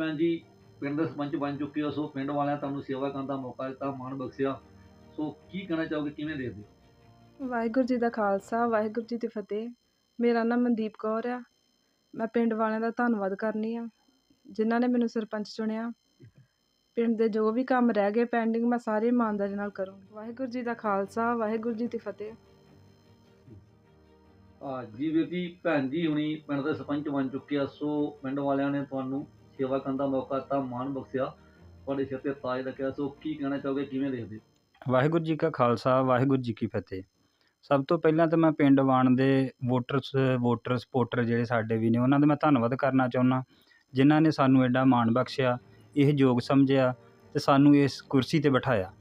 ਭੈਣ ਜੀ ਪਿੰਡ ਦੇ ਸਰਪੰਚ ਬਣ ਚੁੱਕੇ ਹੋ ਸੋ ਪਿੰਡ ਵਾਲਿਆਂ ਤੁਹਾਨੂੰ ਸੇਵਾ ਕਰਨ ਦਾ ਮੌਕਾ ਦਿੱਤਾ ਮਾਣ ਬਖਸ਼ਿਆ। ਸੋ ਕੀ ਕਹਿਣਾ ਚਾਹੋਗੇ ਕਿਵੇਂ ਦੇਖਦੇ ਹੋ? ਵਾਹਿਗੁਰੂ ਜੀ ਦਾ ਖਾਲਸਾ ਵਾਹਿਗੁਰੂ ਜੀ ਦੀ ਫਤਿਹ। ਮੇਰਾ ਨਾਮ ਮਨਦੀਪ ਕੌਰ ਆ। ਮੈਂ ਪਿੰਡ ਵਾਲਿਆਂ ਦਾ ਧੰਨਵਾਦ ਕਰਨੀ ਆ ਜਿਨ੍ਹਾਂ ਨੇ ਮੈਨੂੰ ਸਰਪੰਚ ਚੁਣਿਆ। ਪਿੰਡ ਦੇ ਜੋ ਵੀ ਕੰਮ ਰਹਿ ਗਏ ਪੈਂਡਿੰਗ ਮੈਂ ਸਾਰੇ ਇਮਾਨਦਾਰੀ ਨਾਲ ਕਰੂੰਗੀ। ਵਾਹਿਗੁਰੂ ਜੀ ਦਾ ਖਾਲਸਾ ਵਾਹਿਗੁਰੂ ਜੀ ਦੀ ਫਤਿਹ। ਆ ਜੀ ਵੀਰ ਜੀ ਭੈਣ ਜੀ ਹੁਣੀ ਪਿੰਡ ਦੇ ਸਰਪੰਚ ਬਣ ਚੁੱਕੇ ਆ ਸੋ ਪਿੰਡ ਵਾਲਿਆਂ ਨੇ ਤੁਹਾਨੂੰ ਸੇਵਾ ਕਰਨ ਦਾ ਮੌਕਾ ਦਿੱਤਾ ਮਾਣ ਬਖਸ਼ਿਆ ਤੁਹਾਡੇ ਸਿਰ ਤੇ ਤਾਜ ਰੱਖਿਆ ਸੋ ਕੀ ਕਹਿਣਾ ਚਾਹੋਗੇ, ਕਿਵੇਂ ਦੇਖਦੇ? ਵਾਹਿਗੁਰੂ ਜੀ ਕਾ ਖਾਲਸਾ, ਵਾਹਿਗੁਰੂ ਜੀ ਕੀ ਫਤਿਹ। ਸਭ ਤੋਂ ਪਹਿਲਾਂ ਤਾਂ ਮੈਂ ਪਿੰਡ ਵਾਣ ਦੇ ਵੋਟਰਸ ਵੋਟਰ ਸਪੋਰਟਰ ਜਿਹੜੇ ਸਾਡੇ ਵੀ ਨੇ, ਉਹਨਾਂ ਦਾ ਮੈਂ ਧੰਨਵਾਦ ਕਰਨਾ ਚਾਹੁੰਦਾ ਜਿਨ੍ਹਾਂ ਨੇ ਸਾਨੂੰ ਐਡਾ ਮਾਣ ਬਖਸ਼ਿਆ, ਇਹ ਯੋਗ ਸਮਝਿਆ ਤੇ ਸਾਨੂੰ ਇਸ ਕੁਰਸੀ ਤੇ ਬਿਠਾਇਆ।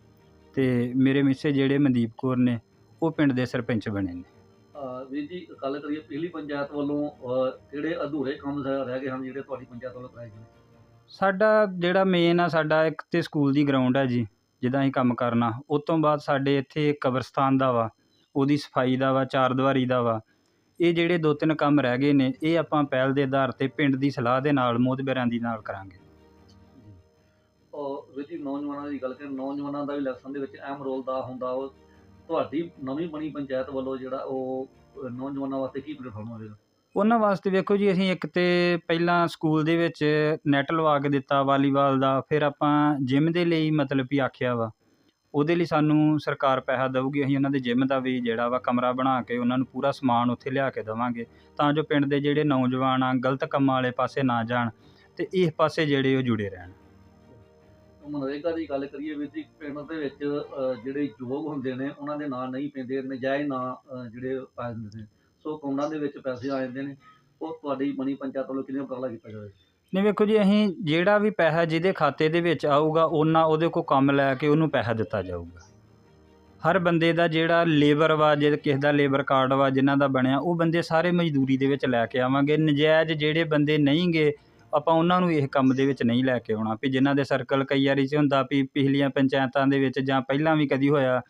ਤੇ ਮੇਰੇ ਮਿੱਸੇ ਜਿਹੜੇ ਮਨਦੀਪ ਕੌਰ ਨੇ, ਉਹ ਪਿੰਡ ਦੇ ਸਰਪੰਚ ਬਣੇ ਨੇ। ਵੀਰ ਜੀ ਗੱਲ ਕਰੀਏ ਪਹਿਲੀ ਪੰਚਾਇਤ ਵੱਲੋਂ ਕਿਹੜੇ ਅਧੂਰੇ ਕੰਮ ਰਹਿ ਗਏ ਹਨ ਜਿਹੜੇ ਤੁਹਾਡੀ ਪੰਚਾਇਤ ਵੱਲੋਂ ਕਰਾਏ ਗਏ? ਸਾਡਾ ਜਿਹੜਾ ਮੇਨ ਆ ਸਾਡਾ ਇੱਕ ਤੇ ਸਕੂਲ ਦੀ ਗਰਾਊਂਡ ਹੈ ਜੀ ਜਿੱਦਾਂ ਅਸੀਂ ਕੰਮ ਕਰਨਾ। ਉਸ ਤੋਂ ਬਾਅਦ ਸਾਡੇ ਇੱਥੇ ਕਬਰਸਤਾਨ ਦਾ ਵਾ ਉਹਦੀ ਸਫ਼ਾਈ ਦਾ ਵਾ ਚਾਰ ਦੀਵਾਰੀ ਦਾ ਵਾ। ਇਹ ਜਿਹੜੇ ਦੋ ਤਿੰਨ ਕੰਮ ਰਹਿ ਗਏ ਨੇ ਇਹ ਆਪਾਂ ਪਹਿਲ ਦੇ ਆਧਾਰ ਤੇ ਪਿੰਡ ਦੀ ਸਲਾਹ ਦੇ ਨਾਲ ਮੋਦਬਰਾਂ ਦੀ ਨਾਲ ਕਰਾਂਗੇ। ਜੀ ਔਰ ਜੀ ਨੌਜਵਾਨਾਂ ਦੀ ਗੱਲ ਕਰੀਏ ਨੌਜਵਾਨਾਂ ਦਾ ਵੀ ਇਲੈਕਸ਼ਨ ਦੇ ਵਿੱਚ ਅਹਿਮ ਰੋਲ ਦਾ ਹੁੰਦਾ ਉਹ ਤੁਹਾਡੀ ਨਵੀਂ ਬਣੀ ਪੰਚਾਇਤ ਵੱਲੋਂ ਜਿਹੜਾ ਉਹ ਨੌਜਵਾਨਾਂ ਵਾਸਤੇ ਕੀ ਪਲੇਟਫਾਰਮ ਹੋਵੇਗਾ? ਉਹਨਾਂ ਵਾਸਤੇ ਵੇਖੋ ਜੀ, ਅਸੀਂ ਇੱਕ ਤੇ ਪਹਿਲਾਂ ਸਕੂਲ ਦੇ ਵਿੱਚ ਨੈਟ ਲਵਾ ਕੇ ਦਿੱਤਾ ਵਾਲੀਬਾਲ ਦਾ, ਫਿਰ ਆਪਾਂ ਜਿਮ ਦੇ ਲਈ ਮਤਲਬ ਵੀ ਆਖਿਆ ਵਾ। ਉਹਦੇ ਲਈ ਸਾਨੂੰ ਸਰਕਾਰ ਪੈਸਾ ਦੇਊਗੀ, ਅਸੀਂ ਉਹਨਾਂ ਦੇ ਜਿਮ ਦਾ ਵੀ ਜਿਹੜਾ ਵਾ ਕਮਰਾ ਬਣਾ ਕੇ ਉਹਨਾਂ ਨੂੰ ਪੂਰਾ ਸਮਾਨ ਉੱਥੇ ਲਿਆ ਕੇ ਦੇਵਾਂਗੇ। ਤਾਂ ਜੋ ਪਿੰਡ ਦੇ ਜਿਹੜੇ ਨੌਜਵਾਨ ਆ, ਗਲਤ ਕੰਮਾਂ ਵਾਲੇ ਪਾਸੇ ਨਾ ਜਾਣ ਤੇ ਇਸ ਪਾਸੇ ਜਿਹੜੇ ਉਹ ਜੁੜੇ ਰਹਿਣ। ਮਨਰੇਗਾ ਦੀ ਗੱਲ ਕਰੀਏ ਵੀਰ ਜੀ, ਪਿੰਡ ਦੇ ਵਿੱਚ ਜਿਹੜੇ ਯੋਗ ਹੁੰਦੇ ਨੇ, ਉਹਨਾਂ ਦੇ ਨਾਂ ਨਹੀਂ ਪੈਂਦੇ, ਨਜਾਇਜ਼ ਨਾਂ ਜਿਹੜੇ ਪਾ ਦਿੰਦੇ ਨੇ। ਸੋ ਅਕਾਊਂਟਾਂ ਦੇ ਵਿੱਚ ਪੈਸੇ ਆ ਜਾਂਦੇ ਨੇ, ਉਹ ਤੁਹਾਡੀ ਬਣੀ ਪੰਚਾਇਤ ਵੱਲੋਂ ਕਿਵੇਂ ਉਪਰਾਲਾ ਕੀਤਾ ਜਾਵੇ? ਨਹੀਂ, ਵੇਖੋ ਜੀ, ਅਸੀਂ ਜਿਹੜਾ ਵੀ ਪੈਸਾ ਜਿਹਦੇ ਖਾਤੇ ਦੇ ਵਿੱਚ ਆਊਗਾ, ਉਹਨਾਂ, ਉਹਦੇ ਕੋਲ ਕੰਮ ਲੈ ਕੇ ਉਹਨੂੰ ਪੈਸਾ ਦਿੱਤਾ ਜਾਊਗਾ। ਹਰ ਬੰਦੇ ਦਾ ਜਿਹੜਾ ਲੇਬਰ ਵਾ, ਜੇ ਕਿਸੇ ਦਾ ਲੇਬਰ ਕਾਰਡ ਵਾ, ਜਿਨ੍ਹਾਂ ਦਾ ਬਣਿਆ, ਉਹ ਬੰਦੇ ਸਾਰੇ ਮਜ਼ਦੂਰੀ ਦੇ ਵਿੱਚ ਲੈ ਕੇ ਆਵਾਂਗੇ। ਨਜਾਇਜ਼ ਜਿਹੜੇ ਬੰਦੇ ਨਹੀਂਗੇ ਆਪਾਂ ਉਹਨਾਂ ਨੂੰ ਇਹ ਕੰਮ ਦੇ ਵਿੱਚ ਨਹੀਂ ਲੈ ਕੇ ਆਉਣਾ ਵੀ ਜਿਨ੍ਹਾਂ ਦੇ ਸਰਕਲ ਕਈ ਵਾਰੀ 'ਚ ਹੁੰਦਾ ਵੀ ਪਿਛਲੀਆਂ ਪੰਚਾਇਤਾਂ ਦੇ ਵਿੱਚ ਜਾਂ ਪਹਿਲਾਂ ਵੀ ਕਦੀ ਹੋਇਆ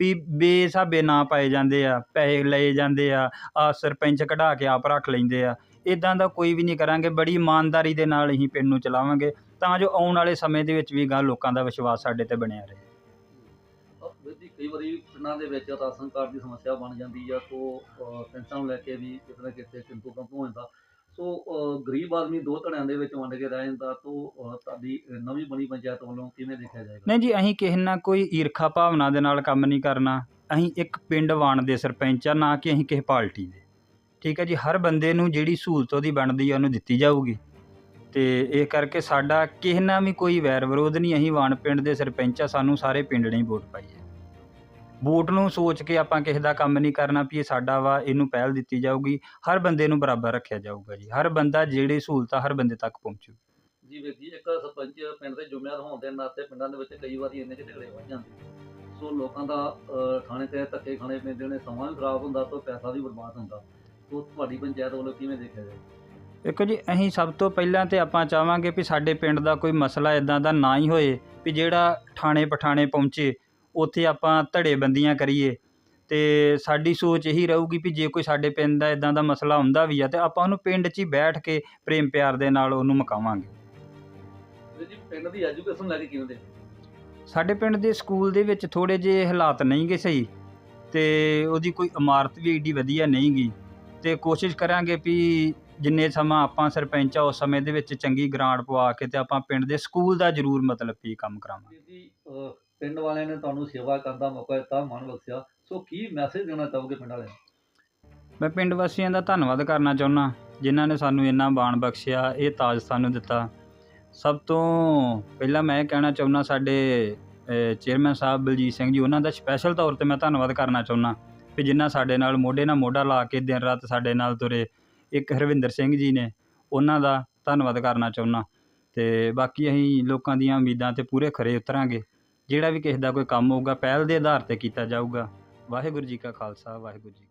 ਵੀ ਬੇਸਾਬੇ ਨਾਂ ਪਾਏ ਜਾਂਦੇ ਆ, ਪੈਸੇ ਲਏ ਜਾਂਦੇ ਆ ਆ ਸਰਪੰਚ ਕਢਾ ਕੇ ਆਪ ਰੱਖ ਲੈਂਦੇ ਆ। ਇਦਾਂ ਦਾ ਕੋਈ ਵੀ ਨਹੀਂ ਕਰਾਂਗੇ, ਬੜੀ ਇਮਾਨਦਾਰੀ ਦੇ ਨਾਲ ਅਸੀਂ ਪਿੰਡ ਨੂੰ ਚਲਾਵਾਂਗੇ ਤਾਂ ਜੋ ਆਉਣ ਵਾਲੇ ਸਮੇਂ ਦੇ ਵਿੱਚ ਵੀ ਗਾਂ ਲੋਕਾਂ ਦਾ ਵਿਸ਼ਵਾਸ ਸਾਡੇ ਤੇ ਬਣਿਆ ਰਹੇ। ਜੀ, ਕਈ ਵਾਰੀ ਪਿੰਡਾਂ ਦੇ ਵਿੱਚ ਰਾਸ਼ਨ ਕਾਰਡ ਦੀ ਸਮੱਸਿਆ ਬਣ ਜਾਂਦੀ ਆ ਸੋ ਪੈਨਸ਼ਨ ਲੈ ਕੇ ਵੀ ਕਿਤੇ ਨਾ ਕਿਤੇ ਕਿੰਤੂ ਕੰਤੂ ਹੋ ਜਾਂਦਾ। ਸੋ ਗਰੀਬ ਆਦਮੀ ਦੋ ਧੜਿਆਂ ਦੇ ਵਿੱਚ ਵੰਡ ਕੇ ਰਹਿ ਜਾਂਦਾ, ਤੋਂ ਤੁਹਾਡੀ ਨਵੀਂ ਬਣੀ ਪੰਚਾਇਤ ਵੱਲੋਂ ਕਿਵੇਂ ਦੇਖਿਆ ਜਾਏਗਾ? ਨਹੀਂ ਜੀ, ਅਸੀਂ ਕਿਸੇ ਨਾਲ ਕੋਈ ਈਰਖਾ ਭਾਵਨਾ ਦੇ ਨਾਲ ਕੰਮ ਨਹੀਂ ਕਰਨਾ। ਅਸੀਂ ਇੱਕ ਪਿੰਡ ਵਾਣ ਦੇ ਸਰਪੰਚ ਆ, ਨਾ ਕਿ ਅਸੀਂ ਕਿਸੇ ਪਾਰਟੀ ਦੇ। ਠੀਕ ਹੈ ਜੀ, ਹਰ ਬੰਦੇ ਨੂੰ ਜਿਹੜੀ ਸਹੂਲਤ ਉਹਦੀ ਬਣਦੀ ਆ, ਉਹਨੂੰ ਦਿੱਤੀ ਜਾਊਗੀ। ਤੇ ਇਹ ਕਰਕੇ ਸਾਡਾ ਕਿਸੇ ਨਾਲ ਵੀ ਕੋਈ ਵੈਰ ਵਿਰੋਧ ਨਹੀਂ, ਅਸੀਂ ਵਾਣ ਪਿੰਡ ਦੇ ਸਰਪੰਚ ਆ, ਸਾਨੂੰ ਸਾਰੇ ਪਿੰਡ ਨੇ ਹੀ ਵੋਟ ਪਾਈ ਹੈ। ਵੋਟ ਨੂੰ ਸੋਚ ਕੇ ਆਪਾਂ ਕਿਸੇ ਦਾ ਕੰਮ ਨਹੀਂ ਕਰਨਾ ਵੀ ਇਹ ਸਾਡਾ ਵਾ ਇਹਨੂੰ ਪਹਿਲ ਦਿੱਤੀ ਜਾਊਗੀ। ਹਰ ਬੰਦੇ ਨੂੰ ਬਰਾਬਰ ਰੱਖਿਆ ਜਾਊਗਾ ਜੀ। ਹਰ ਬੰਦਾ ਜਿਹੜੀ ਸਹੂਲਤ ਹਰ ਬੰਦੇ ਤੱਕ ਪਹੁੰਚੂ। ਜੀ ਵੀਰ ਜੀ ਇੱਕ ਸਰਪੰਚ ਪਿੰਡ ਦੇ ਜ਼ਿੰਮੇਵਾਰ ਹੋਣ ਦੇ ਨਾਤੇ ਪਿੰਡਾਂ ਦੇ ਵਿੱਚ ਕਈ ਵਾਰੀ ਇੰਨੇ ਝਗੜੇ ਹੋ ਜਾਂਦੇ ਸੋ ਲੋਕਾਂ ਦਾ ਥਾਣੇ ਤੇ ਧੱਕੇ ਖਾਣੇ ਪੈਂਦੇ ਨੇ ਸਮਾਂ ਵੀ ਖਰਾਬ ਹੁੰਦਾ ਤੋਂ ਪੈਸਾ ਵੀ ਬਰਬਾਦ ਹੁੰਦਾ। ਸੋ ਤੁਹਾਡੀ ਪੰਚਾਇਤ ਵੱਲੋਂ ਕਿਵੇਂ ਦੇਖਿਆ ਜਾਏ? ਦੇਖੋ ਜੀ ਅਸੀਂ ਸਭ ਤੋਂ ਪਹਿਲਾਂ ਤੇ ਆਪਾਂ ਚਾਹਾਂਗੇ ਵੀ ਸਾਡੇ ਪਿੰਡ ਦਾ ਕੋਈ ਮਸਲਾ ਇਦਾਂ ਦਾ ਨਾ ਹੀ ਹੋਏ ਵੀ ਜਿਹੜਾ ਥਾਣੇ ਪਠਾਣੇ ਪਹੁੰਚੇ। ਉੱਥੇ ਆਪਾਂ ਧੜੇਬੰਦੀਆਂ ਕਰੀਏ ਤੇ ਸਾਡੀ ਸੋਚ ਇਹੀ ਰਹੂਗੀ ਵੀ ਜੇ ਕੋਈ ਸਾਡੇ ਪਿੰਡ ਦਾ ਇਦਾਂ ਦਾ ਮਸਲਾ ਹੁੰਦਾ ਵੀ ਆ ਤੇ ਆਪਾਂ ਉਹਨੂੰ ਪਿੰਡ 'ਚ ਹੀ ਬੈਠ ਕੇ ਪ੍ਰੇਮ ਪਿਆਰ ਦੇ ਨਾਲ ਉਹਨੂੰ ਮੁਕਾਵਾਂਗੇ। ਵੀਰ ਜੀ ਪਿੰਡ ਦੀ ਐਜੂਕੇਸ਼ਨ ਲੈ ਕੇ ਕਿਵੇਂ ਦੇ ਸਾਡੇ ਪਿੰਡ ਦੇ ਸਕੂਲ ਦੇ ਵਿੱਚ ਥੋੜੇ ਜਿਹੇ ਹਾਲਾਤ ਨਹੀਂ ਗੇ ਸਹੀ ਤੇ ਉਹਦੀ ਕੋਈ ਇਮਾਰਤ ਵੀ ਏਡੀ ਵਧੀਆ ਨਹੀਂ ਗੀ ਤੇ ਕੋਸ਼ਿਸ਼ ਕਰਾਂਗੇ ਵੀ ਜਿੰਨੇ ਸਮਾਂ ਆਪਾਂ ਸਰਪੰਚ ਆ ਉਸ ਸਮੇਂ ਦੇ ਵਿੱਚ ਚੰਗੀ ਗ੍ਰਾਂਟ ਪਵਾ ਕੇ ਤੇ ਆਪਾਂ ਪਿੰਡ ਦੇ ਸਕੂਲ ਦਾ ਜ਼ਰੂਰ ਮਤਲਬ ਵੀ ਕੰਮ ਕਰਾਵਾਂਗੇ। ਵੀਰ ਜੀ ਅਹ, ਪਿੰਡ ਵਾਲਿਆਂ ਨੇ ਤੁਹਾਨੂੰ ਸੇਵਾ ਕਰਨ ਦਾ ਮੌਕਾ ਦਿੱਤਾ, ਮਨ ਬਖਸ਼ਿਆ। ਸੋ ਕੀ ਮੈਸੇਜ ਦੇਣਾ ਚਾਹੋਗੇ ਪਿੰਡ ਵਾਲਿਆਂ ਨੂੰ? ਮੈਂ ਪਿੰਡ ਵਾਸੀਆਂ ਦਾ ਧੰਨਵਾਦ ਕਰਨਾ ਚਾਹੁੰਦਾ, ਜਿਨ੍ਹਾਂ ਨੇ ਸਾਨੂੰ ਇੰਨਾ ਬਾਣ ਬਖਸ਼ਿਆ, ਇਹ ਤਾਜ ਸਾਨੂੰ ਦਿੱਤਾ। ਸਭ ਤੋਂ ਪਹਿਲਾਂ ਮੈਂ ਇਹ ਕਹਿਣਾ ਚਾਹੁੰਦਾ, ਸਾਡੇ ਚੇਅਰਮੈਨ ਸਾਹਿਬ ਬਲਜੀਤ ਸਿੰਘ ਜੀ, ਉਹਨਾਂ ਦਾ ਸਪੈਸ਼ਲ ਤੌਰ ਤੇ ਮੈਂ ਧੰਨਵਾਦ ਕਰਨਾ ਚਾਹੁੰਦਾ ਕਿ ਜਿਨ੍ਹਾਂ ਸਾਡੇ ਨਾਲ ਮੋਢੇ ਨਾਲ ਮੋਢਾ ਲਾ ਕੇ ਦਿਨ ਰਾਤ ਸਾਡੇ ਨਾਲ ਤੁਰੇ। ਇੱਕ ਹਰਵਿੰਦਰ ਸਿੰਘ ਜੀ ਨੇ, ਉਹਨਾਂ ਦਾ ਧੰਨਵਾਦ ਕਰਨਾ ਚਾਹੁੰਦਾ। ਤੇ ਬਾਕੀ ਅਸੀਂ ਲੋਕਾਂ ਦੀਆਂ ਉਮੀਦਾਂ ਤੇ ਪੂਰੇ ਖਰੇ ਉਤਰਾਂਗੇ। ਜਿਹੜਾ ਵੀ ਕਿਸੇ ਦਾ ਕੋਈ ਕੰਮ ਹੋਊਗਾ, ਪਹਿਲ ਦੇ ਆਧਾਰ ਤੇ ਕੀਤਾ ਜਾਊਗਾ। ਵਾਹਿਗੁਰੂ ਜੀ ਕਾ ਖਾਲਸਾ, ਵਾਹਿਗੁਰੂ ਜੀ